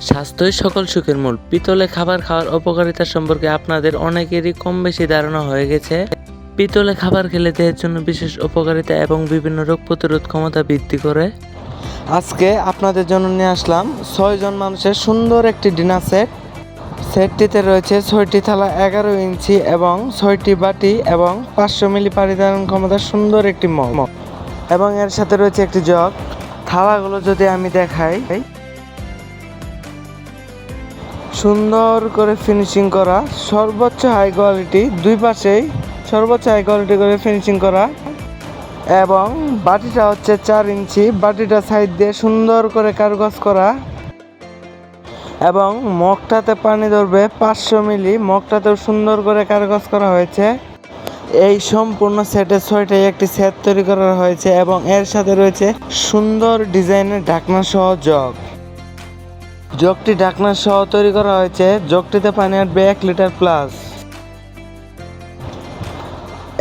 স্বাস্থ্যই সকল সুখের মূল। পিতলে খাবার খাওয়ার অপকারিতা সম্পর্কে আপনাদের অনেকেরই কম বেশি ধারণা হয়ে গেছে। পিতলে খাবার খেলে দেহের জন্য বিশেষ উপকারিতা এবং বিভিন্ন রোগ প্রতিরোধ ক্ষমতা বৃদ্ধি করে। আজকে আপনাদের জন্য নিয়ে আসলাম ছয়জন মানুষের সুন্দর একটি ডিনার সেট। সেটটিতে রয়েছে ছয়টি থালা এগারো ইঞ্চি এবং ছয়টি বাটি এবং পাঁচশো মিলি পানি ধারণ ক্ষমতার সুন্দর একটি মগ। এবং এর সাথে রয়েছে একটি জগ। থালাগুলো যদি আমি দেখাই সুন্দর করে ফিনিশিং করা, সর্বোচ্চ হাই কোয়ালিটি দুই পাশেই সর্বোচ্চ হাই কোয়ালিটি করে ফিনিশিং করা এবং বাটিটা হচ্ছে চার ইঞ্চি, বাটিটা সাইড দিয়ে সুন্দর করে কারুকাজ করা এবং মগটাতে পানি ধরবে পাঁচশো মিলি, মগটাতেও সুন্দর করে কারুকাজ করা হয়েছে। এই সম্পূর্ণ সেটে ছয়টাই একটি সেট তৈরি করা হয়েছে এবং এর সাথে রয়েছে সুন্দর ডিজাইনের ঢাকনা সহ জগ। জগটি ঢাকনা সহ তৈরি করা হয়েছে। জগটিতে পানি আসবে এক লিটার প্লাস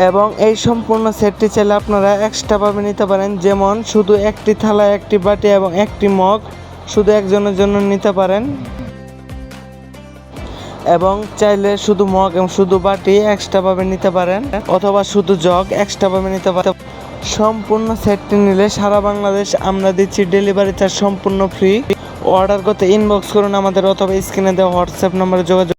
এবং এই সম্পূর্ণ সেটটি চাইলে আপনারা এক্সট্রাভাবে নিতে পারেন। যেমন শুধু একটি থালা একটি বাটি এবং একটি মগ শুধু একজনের জন্য নিতে পারেন। এবং চাইলে শুধু মগ এবং শুধু বাটি এক্সট্রাভাবে নিতে পারেন। অথবা শুধু জগ এক্সট্রাভাবে নিতে পারেন। সম্পূর্ণ সেটটি নিলে সারা বাংলাদেশ আমরা দিচ্ছি ডেলিভারি চার্জ সম্পূর্ণ ফ্রি অর্ডার করতে ইনবক্স করুন আমাদের অথবা স্ক্রিনে দেওয়া হোয়াটসঅ্যাপ নম্বরে যোগাযোগ